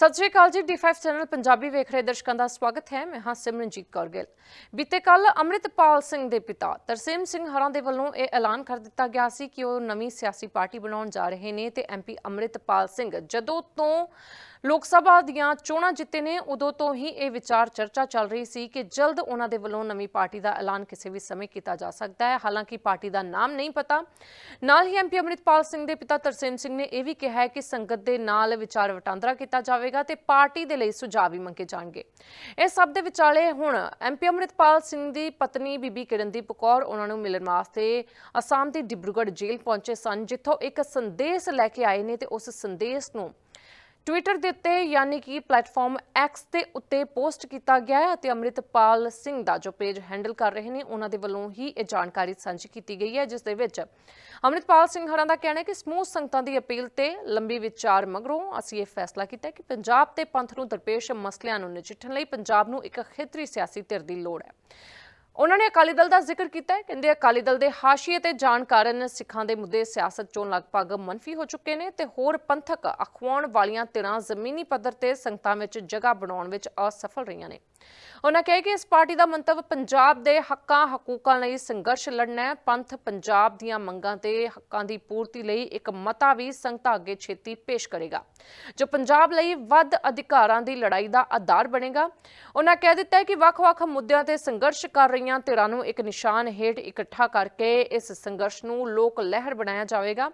ਸਤਿ ਸ਼੍ਰੀ ਅਕਾਲ ਜੀ D5 channel Punjabi ਵੇਖ ਰਹੇ ਦਰਸ਼ਕਾਂ ਦਾ ਸਵਾਗਤ ਹੈ। ਮੈਂ ਹਾਂ ਸਿਮਰਨਜੀਤ ਕੌਰ ਗਿੱਲ। ਬੀਤੇ ਕੱਲ ਅੰਮ੍ਰਿਤਪਾਲ ਸਿੰਘ ਦੇ ਪਿਤਾ ਤਰਸੇਮ ਸਿੰਘ ਹਰਾਂ ਦੇ ਵੱਲੋਂ ਇਹ ਐਲਾਨ ਕਰ ਦਿੱਤਾ ਗਿਆ ਸੀ ਕਿ ਉਹ ਨਵੀਂ ਸਿਆਸੀ ਪਾਰਟੀ ਬਣਾਉਣ ਜਾ ਰਹੇ ਨੇ ਤੇ ਐਮਪੀ ਅੰਮ੍ਰਿਤਪਾਲ ਸਿੰਘ ਜਦੋਂ ਤੋਂ ਲੋਕ ਸਭਾ ਦੀਆਂ ਚੋਣਾਂ ਜਿੱਤੇ ਨੇ, ਉਦੋਂ ਤੋਂ ਹੀ ਇਹ ਵਿਚਾਰ ਚਰਚਾ ਚੱਲ ਰਹੀ ਸੀ ਕਿ ਜਲਦ ਉਹਨਾਂ ਦੇ ਵੱਲੋਂ ਨਵੀਂ ਪਾਰਟੀ ਦਾ ਐਲਾਨ ਕਿਸੇ ਵੀ ਸਮੇਂ ਕੀਤਾ ਜਾ ਸਕਦਾ ਹੈ। ਹਾਲਾਂਕਿ ਪਾਰਟੀ ਦਾ ਨਾਮ ਨਹੀਂ ਪਤਾ। ਨਾਲ ਹੀ ਐਮਪੀ ਅੰਮ੍ਰਿਤਪਾਲ ਸਿੰਘ ਦੇ ਪਿਤਾ ਤਰਸੇਮ ਸਿੰਘ ਨੇ ਇਹ ਵੀ ਕਿਹਾ ਹੈ ਕਿ ਸੰਗਤ ਦੇ ਨਾਲ ਵਿਚਾਰ ਵਟਾਂਦਰਾ ਕੀਤਾ ਜਾਵੇਗਾ ਤੇ ਪਾਰਟੀ ਦੇ ਲਈ ਸੁਝਾਅ ਵੀ ਮੰਗੇ ਜਾਣਗੇ। ਇਹ ਸਭ ਦੇ ਵਿਚਾਲੇ ਹੁਣ ਐਮਪੀ ਅੰਮ੍ਰਿਤਪਾਲ ਸਿੰਘ ਦੀ ਪਤਨੀ ਬੀਬੀ ਕਿਰਨਦੀਪ ਕੌਰ ਉਹਨਾਂ ਨੂੰ ਮਿਲਣ ਵਾਸਤੇ ਅਸਾਮ ਦੀ ਡਿਬਰੂਗੜ੍ਹ ਜੇਲ੍ਹ ਪਹੁੰਚੇ ਸਨ, ਜਿੱਥੋਂ ਇੱਕ ਸੰਦੇਸ਼ ਲੈ ਕੇ ਆਏ ਨੇ ਤੇ ਉਸ ਸੰਦੇਸ਼ ਨੂੰ ਟਵਿੱਟਰ ਦੇ ਉੱਤੇ ਯਾਨੀ ਕਿ ਪਲੇਟਫਾਰਮ X ਦੇ ਉੱਤੇ ਪੋਸਟ ਕੀਤਾ ਗਿਆ ਹੈ ਅਤੇ ਅੰਮ੍ਰਿਤਪਾਲ ਸਿੰਘ ਦਾ ਜੋ ਪੇਜ ਹੈਂਡਲ ਕਰ ਰਹੇ ਨੇ, ਉਹਨਾਂ ਦੇ ਵੱਲੋਂ ਹੀ ਇਹ ਜਾਣਕਾਰੀ ਸਾਂਝੀ ਕੀਤੀ ਗਈ ਹੈ, ਜਿਸ ਦੇ ਵਿੱਚ ਅੰਮ੍ਰਿਤਪਾਲ ਸਿੰਘ ਹਰਾਂ ਦਾ ਕਹਿਣਾ ਹੈ ਕਿ ਸਮੂਹ ਸੰਗਤਾਂ ਦੀ ਅਪੀਲ ਤੇ ਲੰਬੀ ਵਿਚਾਰ ਮਗਰੋਂ ਅਸੀਂ ਇਹ ਫੈਸਲਾ ਕੀਤਾ ਕਿ ਪੰਜਾਬ ਤੇ ਪੰਥ ਨੂੰ ਦਰਪੇਸ਼ ਮਸਲਿਆਂ ਨੂੰ ਨਜਿੱਠਣ ਲਈ ਪੰਜਾਬ ਨੂੰ ਇੱਕ ਖੇਤਰੀ ਸਿਆਸੀ ਧਿਰ ਦੀ ਲੋੜ ਹੈ। ਉਹਨਾਂ ਨੇ ਅਕਾਲੀ ਦਲ ਦਾ ਜ਼ਿਕਰ ਕੀਤਾ ਹੈ। ਕਹਿੰਦੇ ਅਕਾਲੀ ਦਲ ਦੇ ਹਾਸ਼ੀਏ ਤੇ ਜਾਣ ਕਾਰਨ ਸਿੱਖਾਂ ਦੇ ਮੁੱਦੇ ਸਿਆਸਤ ਚੋਂ ਲਗਭਗ ਮੰਫੀ ਹੋ ਚੁੱਕੇ ਨੇ ਤੇ ਹੋਰ ਪੰਥਕ ਅਖਵਾਉਣ ਵਾਲੀਆਂ ਧਿਰਾਂ ਜ਼ਮੀਨੀ ਪੱਧਰ ਤੇ ਸੰਗਤਾਂ ਵਿੱਚ ਜਗ੍ਹਾ ਬਣਾਉਣ ਵਿੱਚ ਅਸਫਲ ਰਹੀਆਂ ਨੇ। ਉਹਨਾਂ ਕਹੇ ਕਿ ਇਸ ਪਾਰਟੀ ਦਾ ਮੰਤਵ ਪੰਜਾਬ ਦੇ ਹੱਕਾਂ ਹਕੂਕਾਂ ਲਈ ਸੰਘਰਸ਼ ਲੜਨਾ ਹੈ। ਪੰਥ ਪੰਜਾਬ ਦੀਆਂ ਮੰਗਾਂ ਤੇ ਹੱਕਾਂ ਦੀ ਪੂਰਤੀ ਲਈ ਇੱਕ ਮਤਾ ਵੀ ਸੰਗਤਾਂ ਅੱਗੇ ਛੇਤੀ ਪੇਸ਼ ਕਰੇਗਾ, ਜੋ ਪੰਜਾਬ ਲਈ ਵੱਧ ਅਧਿਕਾਰਾਂ ਦੀ ਲੜਾਈ ਦਾ ਆਧਾਰ ਬਣੇਗਾ। ਉਹਨਾਂ ਕਹਿ ਦਿੱਤਾ ਹੈ ਕਿ ਵੱਖ-ਵੱਖ ਮੁੱਦਿਆਂ ਤੇ ਸੰਘਰਸ਼ ਕਰ ਰਹੀਆਂ ਧਿਰਾਂ ਨੂੰ ਇੱਕ ਨਿਸ਼ਾਨ ਹੇਠ ਇਕੱਠਾ ਕਰਕੇ ਇਸ ਸੰਘਰਸ਼ ਨੂੰ ਲੋਕ ਲਹਿਰ ਬਣਾਇਆ ਜਾਵੇਗਾ।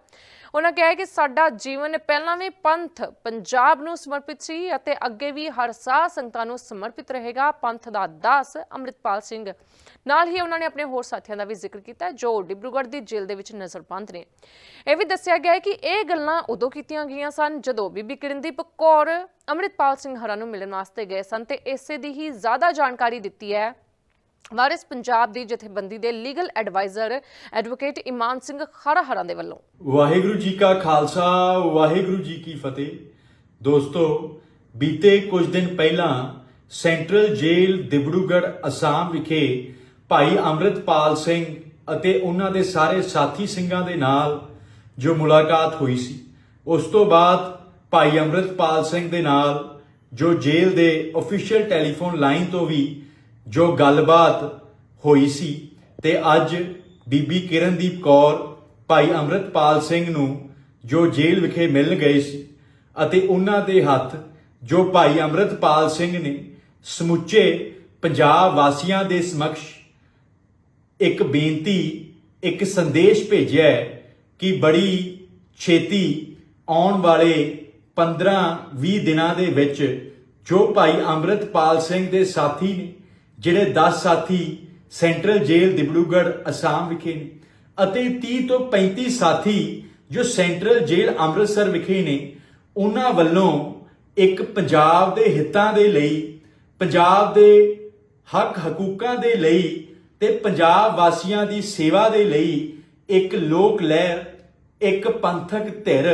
ਉਹਨਾਂ ਕਿਹਾ ਕਿ ਸਾਡਾ ਜੀਵਨ ਪਹਿਲਾਂ ਵੀ ਪੰਥ ਪੰਜਾਬ ਨੂੰ ਸਮਰਪਿਤ ਸੀ ਅਤੇ ਅੱਗੇ ਵੀ ਹਰ ਸਾਹ ਸੰਗਤਾਂ ਨੂੰ ਸਮਰਪਿਤ ਰਹੇਗਾ, ਪੰਥ ਦਾ ਦਾਸ ਅੰਮ੍ਰਿਤਪਾਲ ਸਿੰਘ। ਨਾਲ ਹੀ ਉਹਨਾਂ ਨੇ ਆਪਣੇ ਹੋਰ ਸਾਥੀਆਂ ਦਾ ਵੀ ਜ਼ਿਕਰ ਕੀਤਾ, ਜੋ ਡਿਬਰੂਗੜ੍ਹ ਦੀ ਜੇਲ੍ਹ ਦੇ ਵਿੱਚ ਨਜ਼ਰਬੰਦ ਨੇ। ਇਹ ਵੀ ਦੱਸਿਆ ਗਿਆ ਹੈ ਕਿ ਇਹ ਗੱਲਾਂ ਉਦੋਂ ਕੀਤੀਆਂ ਗਈਆਂ ਸਨ ਜਦੋਂ ਬੀਬੀ ਕਿਰਨਦੀਪ ਕੌਰ ਅੰਮ੍ਰਿਤਪਾਲ ਸਿੰਘ ਹਰਾ ਨੂੰ ਮਿਲਣ ਵਾਸਤੇ ਗਏ ਸਨ ਤੇ ਇਸੇ ਦੀ ਹੀ ਜ਼ਿਆਦਾ ਜਾਣਕਾਰੀ ਦਿੱਤੀ ਹੈ। ਵਾਰਿਸ ਪੰਜਾਬ ਦੀ ਜਥੇਬੰਦੀ ਦੇ legal adviser advocate Iman Singh ਖਰਾਹਰਾਂ ਦੇ ਵੱਲੋਂ। ਵਾਹਿਗੁਰੂ ਜੀ ਕਾ ਖਾਲਸਾ, ਵਾਹਿਗੁਰੂ ਜੀ ਕੀ ਫਤਿਹ। ਦੋਸਤੋ, ਬੀਤੇ ਕੁਝ ਦਿਨ ਪਹਿਲਾਂ ਸੈਂਟਰਲ ਜੇਲ੍ਹ ਦਿਬੜੂਗੜ੍ਹ ਅਸਾਮ ਵਿਖੇ ਭਾਈ ਅੰਮ੍ਰਿਤਪਾਲ ਸਿੰਘ ਅਤੇ ਉਹਨਾਂ ਦੇ ਸਾਰੇ ਸਾਥੀ ਸਿੰਘਾਂ ਦੇ ਨਾਲ ਜੋ ਮੁਲਾਕਾਤ ਹੋਈ ਸੀ, ਉਸ ਤੋਂ ਬਾਅਦ ਭਾਈ ਅੰਮ੍ਰਿਤਪਾਲ ਸਿੰਘ ਦੇ ਨਾਲ ਜੋ ਜੇਲ੍ਹ ਦੇ ਅਫੀਸ਼ੀਅਲ ਟੈਲੀਫੋਨ ਲਾਈਨ ਤੋਂ ਵੀ ਜੋ ਗੱਲਬਾਤ ਹੋਈ ਸੀ ਤੇ ਅੱਜ ਬੀਬੀ ਕਿਰਨਦੀਪ ਕੌਰ, ਭਾਈ ਅੰਮ੍ਰਿਤਪਾਲ ਸਿੰਘ ਨੂੰ ਜੋ ਜੇਲ੍ਹ ਵਿਖੇ ਮਿਲਣ ਗਏ ਸੀ ਅਤੇ ਉਹਨਾਂ ਦੇ ਹੱਥ ਜੋ ਭਾਈ ਅੰਮ੍ਰਿਤਪਾਲ ਸਿੰਘ ਨੇ ਸਮੁੱਚੇ ਪੰਜਾਬ ਵਾਸੀਆਂ ਦੇ ਸਮਕਸ਼ ਇੱਕ ਬੇਨਤੀ, ਇੱਕ ਸੰਦੇਸ਼ ਭੇਜਿਆ ਕਿ ਬੜੀ ਛੇਤੀ ਆਉਣ ਵਾਲੇ 15-20 ਦਿਨਾਂ ਦੇ ਵਿੱਚ ਜੋ ਭਾਈ ਅੰਮ੍ਰਿਤਪਾਲ ਸਿੰਘ ਦੇ ਸਾਥੀ ਨੇ ਜਿਹੜੇ 10 ਸਾਥੀ ਸੈਂਟਰਲ ਜੇਲ੍ਹ ਦਿਬੜੂਗੜ੍ਹ ਅਸਾਮ ਵਿਖੇ ਨੇ ਅਤੇ 30 ਤੋਂ 35 ਸਾਥੀ ਜੋ ਸੈਂਟਰਲ ਜੇਲ੍ਹ ਅੰਮ੍ਰਿਤਸਰ ਵਿਖੇ ਨੇ, ਉਹਨਾਂ ਵੱਲੋਂ ਇੱਕ ਪੰਜਾਬ ਦੇ ਹਿੱਤਾਂ ਦੇ ਲਈ, ਪੰਜਾਬ ਦੇ ਹੱਕ ਹਕੂਕਾਂ ਦੇ ਲਈ ਤੇ ਪੰਜਾਬ ਵਾਸੀਆਂ ਦੀ ਸੇਵਾ ਦੇ ਲਈ ਇੱਕ ਲੋਕ ਲਹਿਰ, ਇੱਕ ਪੰਥਕ ਧਿਰ,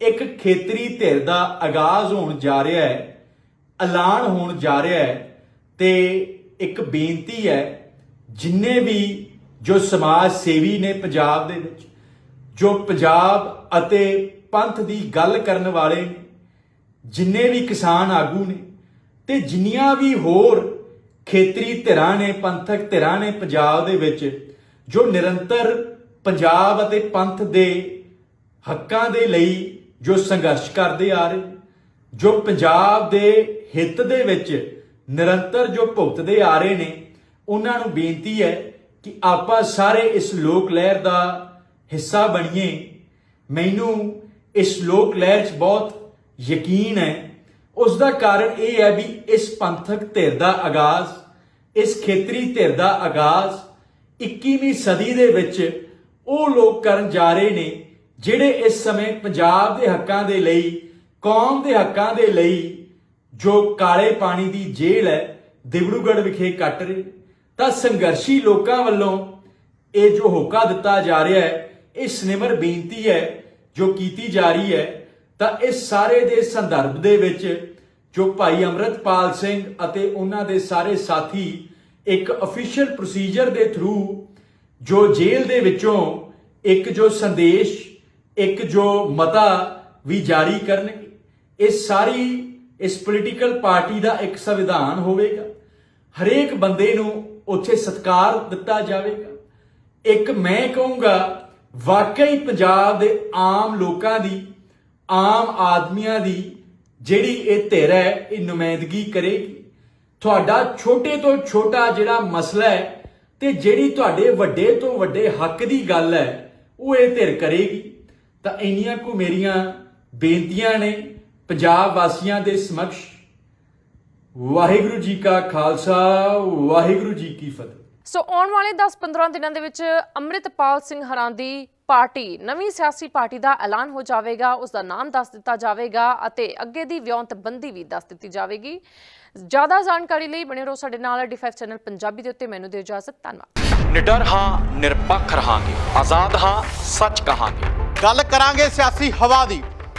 ਇੱਕ ਖੇਤਰੀ ਧਿਰ ਦਾ ਆਗਾਜ਼ ਹੋਣ ਜਾ ਰਿਹਾ ਹੈ, ਐਲਾਨ ਹੋਣ ਜਾ ਰਿਹਾ ਹੈ ਤੇ ਇੱਕ ਬੇਨਤੀ ਹੈ, ਜਿੰਨੇ ਵੀ ਜੋ ਸਮਾਜ ਸੇਵੀ ਨੇ ਪੰਜਾਬ ਦੇ ਵਿੱਚ, ਜੋ ਪੰਜਾਬ ਅਤੇ ਪੰਥ ਦੀ ਗੱਲ ਕਰਨ ਵਾਲੇ ਨੇ, ਜਿੰਨੇ ਵੀ ਕਿਸਾਨ ਆਗੂ ਨੇ, ਤੇ ਜਿੰਨੀਆਂ ਵੀ ਹੋਰ ਖੇਤਰੀ ਧਿਰਾਂ ਨੇ, ਪੰਥਕ ਧਿਰਾਂ ਨੇ ਪੰਜਾਬ ਦੇ ਵਿੱਚ, ਜੋ ਨਿਰੰਤਰ ਪੰਜਾਬ ਅਤੇ ਪੰਥ ਦੇ ਹੱਕਾਂ ਦੇ ਲਈ ਜੋ ਸੰਘਰਸ਼ ਕਰਦੇ ਆ ਰਹੇ, ਜੋ ਪੰਜਾਬ ਦੇ ਹਿੱਤ ਦੇ ਵਿੱਚ ਨਿਰੰਤਰ ਜੋ ਭੁਗਤਦੇ ਆ ਰਹੇ ਨੇ, ਉਹਨਾਂ ਨੂੰ ਬੇਨਤੀ ਹੈ ਕਿ ਆਪਾਂ ਸਾਰੇ ਇਸ ਲੋਕ ਲਹਿਰ ਦਾ ਹਿੱਸਾ ਬਣੀਏ। ਮੈਨੂੰ ਇਸ ਲੋਕ ਲਹਿਰ 'ਚ ਬਹੁਤ ਯਕੀਨ ਹੈ। ਉਸ ਦਾ ਕਾਰਨ ਇਹ ਹੈ ਵੀ ਇਸ ਪੰਥਕ ਧਿਰ ਦਾ ਆਗਾਜ਼, ਇਸ ਖੇਤਰੀ ਧਿਰ ਦਾ ਆਗਾਜ਼ 21ਵੀਂ ਸਦੀ ਦੇ ਵਿੱਚ ਉਹ ਲੋਕ ਕਰਨ ਜਾ ਰਹੇ ਨੇ, ਜਿਹੜੇ ਇਸ ਸਮੇਂ ਪੰਜਾਬ ਦੇ ਹੱਕਾਂ ਦੇ ਲਈ, ਕੌਮ ਦੇ ਹੱਕਾਂ ਦੇ ਲਈ ਜੋ ਕਾਲੇ ਪਾਣੀ ਦੀ ਜੇਲ੍ਹ ਹੈ ਦਿਬੜੂਗੜ੍ਹ ਵਿਖੇ ਕੱਟ ਰਹੇ। ਤਾਂ ਸੰਘਰਸ਼ੀ ਲੋਕਾਂ ਵੱਲੋਂ ਇਹ ਜੋ ਹੋਕਾ ਦਿੱਤਾ ਜਾ ਰਿਹਾ ਹੈ, ਇਹ ਸਨਿਮਰ ਬੇਨਤੀ ਹੈ ਜੋ ਕੀਤੀ ਜਾ ਰਹੀ ਹੈ, ਤਾਂ ਇਸ ਸਾਰੇ ਦੇ ਸੰਦਰਭ ਦੇ ਵਿੱਚ ਜੋ ਭਾਈ ਅੰਮ੍ਰਿਤਪਾਲ ਸਿੰਘ ਅਤੇ ਉਹਨਾਂ ਦੇ ਸਾਰੇ ਸਾਥੀ ਇੱਕ ਅਫੀਸ਼ੀਅਲ ਪ੍ਰੋਸੀਜਰ ਦੇ ਥਰੂ ਜੋ ਜੇਲ੍ਹ ਦੇ ਵਿੱਚੋਂ ਇੱਕ ਜੋ ਸੰਦੇਸ਼, ਇੱਕ ਜੋ ਮਤਾ ਵੀ ਜਾਰੀ ਕਰਨਗੇ। ਇਹ ਸਾਰੀ ਇਸ ਪੋਲੀਟੀਕਲ ਪਾਰਟੀ ਦਾ ਇੱਕ ਸੰਵਿਧਾਨ ਹੋਵੇਗਾ। ਹਰੇਕ ਬੰਦੇ ਨੂੰ ਉੱਥੇ ਸਤਿਕਾਰ ਦਿੱਤਾ ਜਾਵੇਗਾ। ਇੱਕ ਮੈਂ ਕਹੂੰਗਾ, ਵਾਕਈ ਪੰਜਾਬ ਦੇ ਆਮ ਲੋਕਾਂ ਦੀ, ਆਮ ਆਦਮੀਆਂ ਦੀ ਜਿਹੜੀ ਇਹ ਧਿਰ ਹੈ, ਇਹ ਨੁਮਾਇੰਦਗੀ ਕਰੇਗੀ। ਤੁਹਾਡਾ ਛੋਟੇ ਤੋਂ ਛੋਟਾ ਜਿਹੜਾ ਮਸਲਾ ਹੈ ਤੇ ਜਿਹੜੀ ਤੁਹਾਡੇ ਵੱਡੇ ਤੋਂ ਵੱਡੇ ਹੱਕ ਦੀ ਗੱਲ ਹੈ, ਉਹ ਇਹ ਧਿਰ ਕਰੇਗੀ। ਤਾਂ ਇੰਨੀਆਂ ਕੁ ਮੇਰੀਆਂ ਬੇਨਤੀਆਂ ਨੇ। ਪੰਜਾਬ ਵਾਸੀਆਂ ਦੇ ਸਮਕਸ਼ ਵਾਹਿਗੁਰੂ ਜੀ ਕਾ ਖਾਲਸਾ ਵਾਹਿਗੁਰੂ ਜੀ ਕੀ ਫਤਿਹ। ਸੋ ਆਉਣ ਵਾਲੇ 10-15 ਦਿਨਾਂ ਦੇ ਵਿੱਚ ਅੰਮ੍ਰਿਤਪਾਲ ਸਿੰਘ ਹਰਾਂ ਦੀ ਪਾਰਟੀ ਨਵੀਂ ਸਿਆਸੀ ਪਾਰਟੀ ਦਾ ਐਲਾਨ ਹੋ ਜਾਵੇਗਾ ਉਸ ਦਾ ਨਾਮ ਦੱਸ ਦਿੱਤਾ ਜਾਵੇਗਾ ਅਤੇ ਅੱਗੇ ਦੀ ਵਿਉਂਤਬੰਦੀ ਵੀ ਦੱਸ ਦਿੱਤੀ ਜਾਵੇਗੀ। ਜ਼ਿਆਦਾ ਜਾਣਕਾਰੀ ਲਈ ਬਣੇ ਰਹੋ ਸਾਡੇ ਨਾਲ ਡੀ5 ਚੈਨਲ ਪੰਜਾਬੀ ਦੇ ਉੱਤੇ। ਮੈਨੂੰ ਦਿਓ ਇਜਾਜ਼ਤ ਧੰਨਵਾਦ। ਨਿਡਰ ਹਾਂ ਨਿਰਪੱਖ ਰਹਾਂਗੇ। ਆਜ਼ਾਦ ਹਾਂ ਸੱਚ ਕਹਾਂਗੇ। ਗੱਲ ਕਰਾਂਗੇ ਸਿਆਸੀ ਹਵਾ ਦੀ।